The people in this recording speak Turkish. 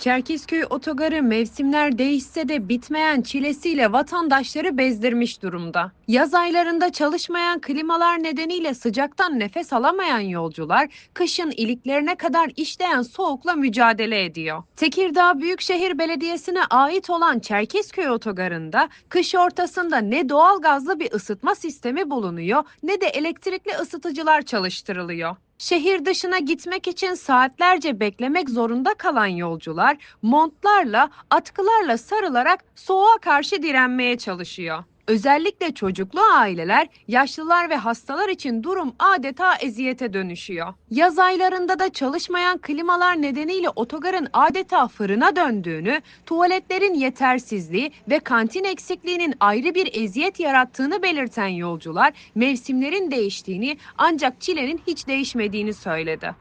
Çerkezköy otogarı mevsimler değişse de bitmeyen çilesiyle vatandaşları bezdirmiş durumda. Yaz aylarında çalışmayan klimalar nedeniyle sıcaktan nefes alamayan yolcular kışın iliklerine kadar işleyen soğukla mücadele ediyor. Tekirdağ Büyükşehir Belediyesi'ne ait olan Çerkezköy otogarında kış ortasında ne doğal gazlı bir ısıtma sistemi bulunuyor ne de elektrikli ısıtıcılar çalıştırılıyor. Şehir dışına gitmek için saatlerce beklemek zorunda kalan yolcular montlarla, atkılarla sarılarak soğuğa karşı direnmeye çalışıyor. Özellikle çocuklu aileler, yaşlılar ve hastalar için durum adeta eziyete dönüşüyor. Yaz aylarında da çalışmayan klimalar nedeniyle otogarın adeta fırına döndüğünü, tuvaletlerin yetersizliği ve kantin eksikliğinin ayrı bir eziyet yarattığını belirten yolcular, mevsimlerin değiştiğini ancak çilenin hiç değişmediğini söyledi.